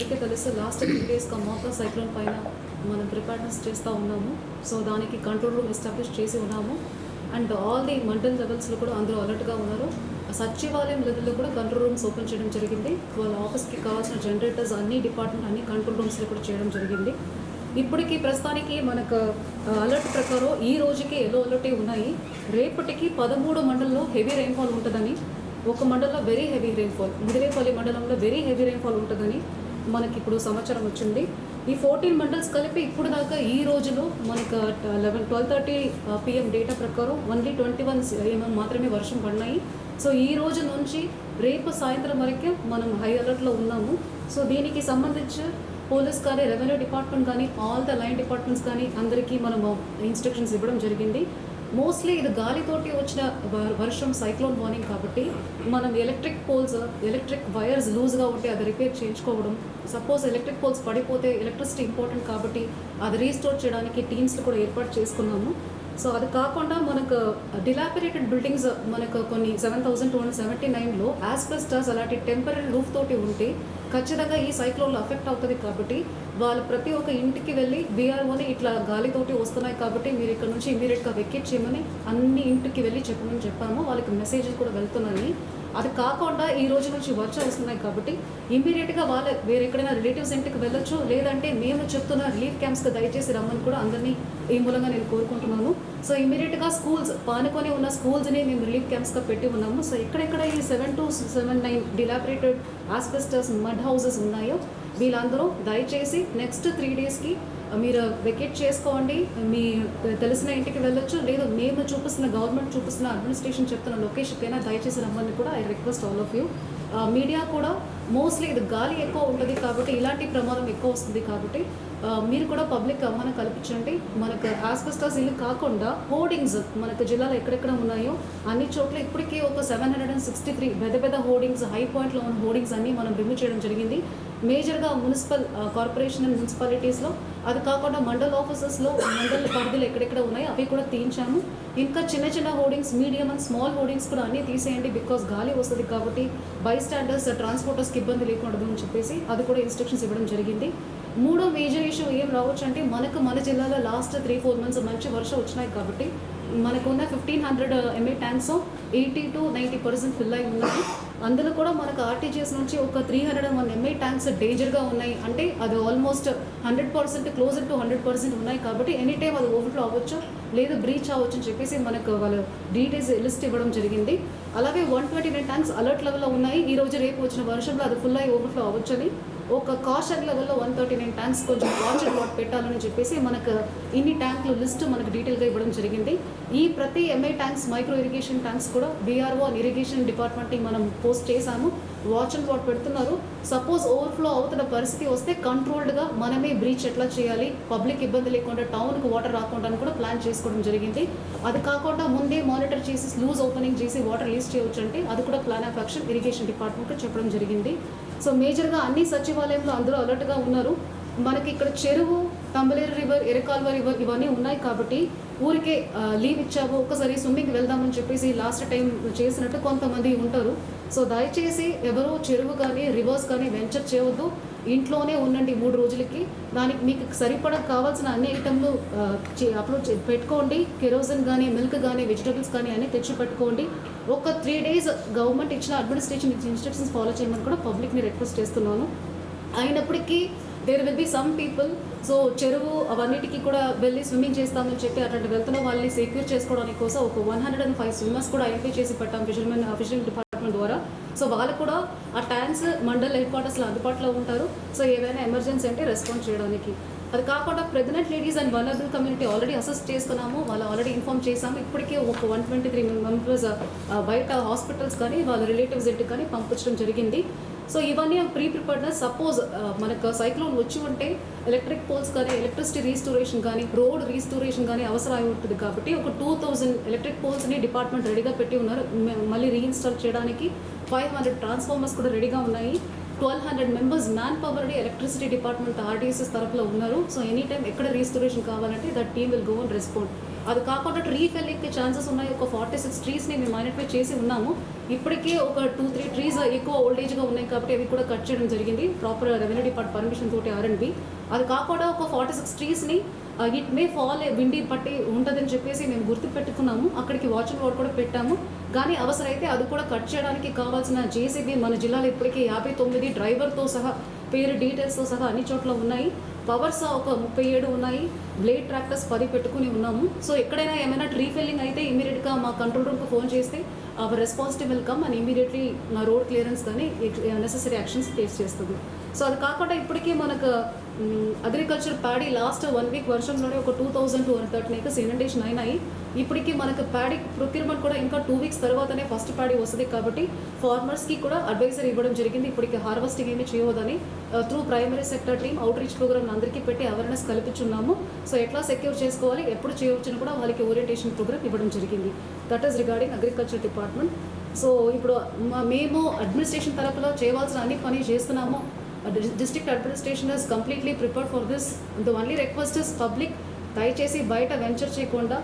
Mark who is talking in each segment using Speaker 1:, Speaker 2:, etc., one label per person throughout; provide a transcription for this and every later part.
Speaker 1: అందరికీ తెలుసు last three డేస్గా మోకా సైక్లోన్ పైన మనం ప్రిపేర్నెస్ చేస్తూ ఉన్నాము. సో దానికి కంట్రోల్ రూమ్ ఎస్టాబ్లిష్ చేసి ఉన్నాము. అండ్ ఆల్ ది మండల్ లెవెల్స్లో కూడా అందరూ అలర్ట్గా ఉన్నారు. సచివాలయం లెవెల్లో కూడా కంట్రోల్ రూమ్స్ ఓపెన్ చేయడం జరిగింది. వాళ్ళ ఆఫీస్కి కావాల్సిన జనరేటర్స్ అన్ని డిపార్ట్మెంట్ అన్ని కంట్రోల్ రూమ్స్లో కూడా చేయడం జరిగింది. ఇప్పటికి ప్రస్తుతానికి మనకు అలర్ట్ ప్రకారం ఈ రోజుకి ఎల్లో అలర్టే ఉన్నాయి. రేపటికి పదమూడు మండలంలో హెవీ రెయిన్ఫాల్ ఉంటుందని ఒక మండలంలో వెరీ హెవీ రెయిన్ఫాల్ ముదిరేపల్లి మండలంలో వెరీ హెవీ రెయిన్ఫాల్ ఉంటుందని మనకి ఇప్పుడు సంవత్సరం వచ్చింది. ఈ ఫోర్టీన్ మండల్స్ కలిపి ఇప్పుడు దాకా ఈ రోజులో మనకు eleven twelve thirty PM data ప్రకారం ఓన్లీ ట్వంటీ వన్ ఎంఎం మాత్రమే వర్షం పడినాయి. సో ఈ రోజు నుంచి రేపు సాయంత్రం వరకు మనం హై అలర్ట్లో ఉన్నాము. సో దీనికి సంబంధించి పోలీస్ కానీ రెవెన్యూ డిపార్ట్మెంట్ కానీ ఆల్ ద లైన్ డిపార్ట్మెంట్స్ కానీ అందరికీ మనము ఇన్స్ట్రక్షన్స్ ఇవ్వడం జరిగింది. మోస్ట్లీ ఇది గాలితోటి వచ్చిన వర్షం సైక్లోన్ వార్నింగ్ కాబట్టి మనం ఎలక్ట్రిక్ పోల్స్ ఎలక్ట్రిక్ వైర్స్ లూజ్గా ఉంటే అది రిపేర్ చేయించుకోవడం. సపోజ్ ఎలక్ట్రిక్ పోల్స్ పడిపోతే ఎలక్ట్రిసిటీ ఇంపార్టెంట్ కాబట్టి అది రీస్టోర్ చేయడానికి టీమ్స్ కూడా ఏర్పాటు చేసుకున్నాము. సో అది కాకుండా మనకు డిలాపిరేటెడ్ బిల్డింగ్స్ మనకు కొన్ని seven thousand two hundred seventy నైన్లో యాస్బెస్టర్స్ అలాంటి టెంపరీ రూఫ్ తోటి ఉంటే ఖచ్చితంగా ఈ సైక్లోన్లో అఫెక్ట్ అవుతుంది కాబట్టి వాళ్ళు ప్రతి ఒక్క ఇంటికి వెళ్ళి బీఆర్ఓని ఇట్లా గాలితోటి వస్తున్నాయి కాబట్టి మీరు ఇక్కడ నుంచి ఇమీడియట్గా వెకేట్ చేయమని అన్ని ఇంటికి వెళ్ళి చెప్పమని చెప్పాము. వాళ్ళకి మెసేజ్ కూడా వెళ్తున్నాయి. అది కాకుండా ఈ రోజు నుంచి వర్షం వస్తున్నాయి కాబట్టి ఇమీడియట్గా వాళ్ళ వేరే ఎక్కడైనా రిలేటివ్స్ ఇంటికి వెళ్ళొచ్చు లేదంటే మేము చెప్తున్న రిలీఫ్ క్యాంప్స్కి దయచేసి రమ్మని కూడా అందరినీ ఈ మూలంగా నేను కోరుకుంటున్నాను. సో ఇమీడియట్గా స్కూల్స్ పానుకొని ఉన్న స్కూల్స్ని మేము రిలీఫ్ క్యాంప్స్గా పెట్టి ఉన్నాము. సో ఎక్కడెక్కడ ఈ seven two seven nine dilapidated asbestos mud houses ఉన్నాయో వీళ్ళందరూ దయచేసి నెక్స్ట్ త్రీ డేస్కి మీరు వెకేట్ చేసుకోండి. మీ తెలిసిన ఇంటికి వెళ్ళొచ్చు. లేదు మేము చూపిస్తున్న గవర్నమెంట్ చూపిస్తున్న అడ్మినిస్ట్రేషన్ చెప్తున్న లొకేషన్కి దయచేసి రమ్మని కూడా I request all of you media కూడా మోస్ట్లీ ఇది గాలి ఎక్కువ ఉంటుంది కాబట్టి ఇలాంటి ప్రమాదం ఎక్కువ వస్తుంది కాబట్టి మీరు కూడా పబ్లిక్ అవమానం కల్పించండి. మనకు ఆస్పెస్టాస్ ఇల్లు కాకుండా హోర్డింగ్స్ మనకు జిల్లాలో ఎక్కడెక్కడ ఉన్నాయో అన్ని చోట్ల ఇప్పటికీ ఒక seven hundred and sixty three పెద్ద పెద్ద హోర్డింగ్స్ హై పాయింట్లో ఉన్న హోర్డింగ్స్ అన్ని మనం రిమూవ్ చేయడం జరిగింది. మేజర్గా మున్సిపల్ కార్పొరేషన్ అండ్ మున్సిపాలిటీస్లో అది కాకుండా మండల్ ఆఫీసెస్లో మండల పరిధిలో ఎక్కడెక్కడ ఉన్నాయో అవి కూడా తీయించాము. ఇంకా చిన్న చిన్న hoardings medium and small hoardings కూడా అన్నీ తీసేయండి బికాస్ గాలి వస్తుంది కాబట్టి బై స్టాండర్స్ ట్రాన్స్పోర్టర్స్కి ఇబ్బంది లేకూడదు అని చెప్పేసి అది కూడా ఇన్స్ట్రక్షన్స్ ఇవ్వడం జరిగింది. మూడో మేజర్ ఇష్యూ ఏం రావచ్చు అంటే మనకు మన జిల్లాలో లాస్ట్ త్రీ ఫోర్ మంత్స్ మంచి వర్షం వచ్చినాయి కాబట్టి మనకున్న fifteen hundred MA tanks eighty to ninety percent fill అయి ఉన్నాయి. అందులో కూడా మనకు ఆర్టీజీఎస్ నుంచి ఒక three hundred and one MA tanks డేంజర్గా ఉన్నాయి. అంటే అది almost hundred percent closer to hundred percent ఉన్నాయి కాబట్టి ఎనీ టైం అది ఓవర్ఫ్లో అవ్వచ్చు లేదు బ్రీచ్ అవ్వచ్చు అని చెప్పేసి మనకు వాళ్ళు డీటెయిల్స్ లిస్ట్ ఇవ్వడం జరిగింది. అలాగే one twenty nine tanks alert లెవెల్లో ఉన్నాయి. ఈ రోజు రేపు వచ్చిన వర్షంలో అది ఫుల్ అయ్యి ఓవర్ఫ్లో అవ్వచ్చని ఒక కాషర్ లెవెల్లో వన్ థర్టీ నైన్ ట్యాంక్స్ కొంచెం వాచ్ అండ్ వాట్ పెట్టాలని చెప్పేసి మనకు ఇన్ని ట్యాంకులు లిస్ట్ మనకు డీటెయిల్గా ఇవ్వడం జరిగింది. ఈ ప్రతి MI tanks micro irrigation tanks కూడా బీఆర్ఓ అండ్ ఇరిగేషన్ డిపార్ట్మెంట్కి మనం పోస్ట్ చేశాము. వాచ్ అండ్ వాట్ పెడుతున్నారు. సపోజ్ ఓవర్ఫ్లో అవుతున్న పరిస్థితి వస్తే కంట్రోల్డ్గా మనమే బ్రీచ్ ఎట్లా చేయాలి? పబ్లిక్ ఇబ్బంది లేకుండా టౌన్కి వాటర్ రాకుండా కూడా ప్లాన్ చేసుకోవడం జరిగింది. అది కాకుండా ముందే మానిటర్ చేసి లూజ్ ఓపెనింగ్ చేసి వాటర్ లీజ్ చేయవచ్చు అంటే అది కూడా plan of action irrigation department చెప్పడం జరిగింది. సో మేజర్గా అన్ని సచివాలయంలో అందరూ అలర్ట్గా ఉన్నారు. మనకి ఇక్కడ చెరువు తంబలేరు రివర్ ఎరకాల్వ రివర్ ఇవన్నీ ఉన్నాయి కాబట్టి ఊరికే లీవ్ ఇచ్చాము. ఒకసారి స్విమ్మింగ్ వెళ్దామని చెప్పేసి లాస్ట్ టైం చేసినట్టు కొంతమంది ఉంటారు. సో దయచేసి ఎవరో చెరువు కానీ రివర్స్ కానీ వెంచర్ చేయవద్దు ఇంట్లోనే ఉండండి మూడు రోజులకి. దానికి మీకు సరిపడా కావాల్సిన అన్ని ఐటమ్లు చే- అప్లోడ్ చే- పెట్టుకోండి. కెరోసిన్ కానీ మిల్క్ కానీ వెజిటబుల్స్ కానీ అన్నీ తెచ్చి పెట్టుకోండి. ఒక త్రీ డేస్ గవర్నమెంట్ ఇచ్చిన అడ్మినిస్ట్రేషన్ ఇచ్చిన ఇన్స్ట్రక్షన్స్ ఫాలో చేయమని కూడా పబ్లిక్ని రిక్వెస్ట్ చేస్తున్నాను. అయినప్పటికీ there will be some people so చెరువు అవన్నిటికీ కూడా వెళ్ళి స్విమ్మింగ్ చేస్తామని చెప్పి అటువంటి వెళ్తున్న వాళ్ళని సెక్యూర్ చేసుకోవడానికి కోసం ఒక one hundred and five swimmers కూడా ఐడెంటిఫై చేసి పెట్టాం ఫిషర్మెన్ ఫిషరింగ్ డిపార్ట్మెంట్ ద్వారా. సో వాళ్ళు కూడా ఆ ట్యాంక్స్ మండల్ హెడ్ క్వార్టర్స్లో అందుబాటులో ఉంటారు. సో ఏవైనా ఎమర్జెన్సీ అంటే రెస్పాండ్ చేయడానికి. అది కాకుండా pregnant ladies and vulnerable community already assessed చేసుకున్నాము. వాళ్ళు ఆల్రెడీ ఇన్ఫామ్ చేశాము. ఇప్పటికే ఒక వన్ ట్వంటీ త్రీ మెంబర్స్ బయట హాస్పిటల్స్ కానీ వాళ్ళ రిలేటివ్స్ ఇంటికి కానీ పంపించడం జరిగింది. సో ఇవన్నీ ప్రీ ప్రిపేర్డ్నెస్ సపోజ్ మనకు సైక్లోన్ వచ్చి ఉంటే ఎలక్ట్రిక్ పోల్స్ కానీ ఎలక్ట్రిసిటీ రీస్టోరేషన్ కానీ రోడ్ రీస్టోరేషన్ కానీ అవసరం అయి ఉంటుంది కాబట్టి ఒక టూ థౌజండ్ ఎలక్ట్రిక్ పోల్స్ని డిపార్ట్మెంట్ రెడీగా పెట్టి ఉన్నారు. మళ్ళీ రీఇన్స్టాల్ చేయడానికి ఫైవ్ హండ్రెడ్ ట్రాన్స్ఫార్మర్స్ కూడా రెడీగా ఉన్నాయి. Twelve hundred members man power electricity department RDSS తరపులో ఉన్నారు. సో ఎనీ టైం ఎక్కడ రీస్టోరేషన్ కావాలంటే that team will go and respond. అది కాకుండా ట్రీ ఫెల్లింగ్కి ఛాన్సెస్ ఉన్నాయి. ఒక ఫార్టీ సిక్స్ ట్రీస్ని మేము ఐడెంటిఫై చేసి ఉన్నాము. ఇప్పటికే ఒక టూ త్రీ ట్రీస్ ఎక్కువ ఓల్డేజ్గా ఉన్నాయి కాబట్టి అవి కూడా కట్ చేయడం జరిగింది. ప్రాపర్ రెవెన్యూ డిపార్ట్ పర్మిషన్ తోటి ఆర్ఎండ్బి అది కాకుండా ఒక ఫార్టీ సిక్స్ ట్రీస్ని ఇట్ మే ఫాల్ విండి పట్టి ఉంటుందని చెప్పేసి మేము గుర్తు పెట్టుకున్నాము అక్కడికి వాచ్ బోర్డ్ కూడా పెట్టాము. కానీ అవసరమైతే అది కూడా కట్ చేయడానికి కావాల్సిన జేసీబీ మన జిల్లాలో ఇప్పటికీ యాభై తొమ్మిది డ్రైవర్తో సహా పేరు డీటెయిల్స్తో సహా అన్ని చోట్ల ఉన్నాయి. పవర్స్ ఒక ముప్పై ఏడు ఉన్నాయి. బ్లేడ్ ట్రాక్టర్స్ పది పెట్టుకుని ఉన్నాము. సో ఎక్కడైనా ఏమైనా ట్రీ ఫెల్లింగ్ అయితే ఇమీడియట్గా మా కంట్రోల్ రూమ్కి ఫోన్ చేస్తే our responsible will come and immediately నా రోడ్ క్లియరెన్స్ కానీ నెసెసరీ యాక్షన్స్ ఫేస్ చేస్తుంది. సో అది కాకుండా ఇప్పటికీ మనకు agriculture paddy last one week వర్షంలోనే ఒక two thousand two hundred thirteen acres inundation అయినాయి. ఇప్పటికీ మనకు ప్యాడీ ప్రొక్యూర్మెంట్ కూడా ఇంకా టూ వీక్స్ తర్వాతనే ఫస్ట్ ప్యాడీ వస్తుంది కాబట్టి ఫార్మర్స్కి కూడా అడ్వైజర్ ఇవ్వడం జరిగింది. ఇప్పటికి హార్వెస్టింగ్ ఏమీ చేయవద్దని through primary sector team outreach program అందరికీ పెట్టి అవేర్నెస్ కల్పించున్నాము. సో ఎట్లా సెక్యూర్ చేసుకోవాలి ఎప్పుడు చేయవచ్చని కూడా వాళ్ళకి ఓరియంటేషన్ ప్రోగ్రామ్ ఇవ్వడం జరిగింది. That is regarding agriculture department so ఇప్పుడు మేము అడ్మినిస్ట్రేషన్ తరపులో చేయవలసిన అన్ని పని చేస్తున్నాము. District administration is completely prepared for this the only request is public దయచేసి బయట వెంచర్ చేయకుండా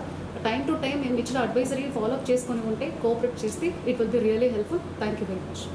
Speaker 1: టైం టు టైం మేము ఇచ్చిన అడ్వైజరీ ఫాలోఅప్ చేసుకుని ఉంటే కోఆపరేట్ చేస్తే it will be really helpful thank you very much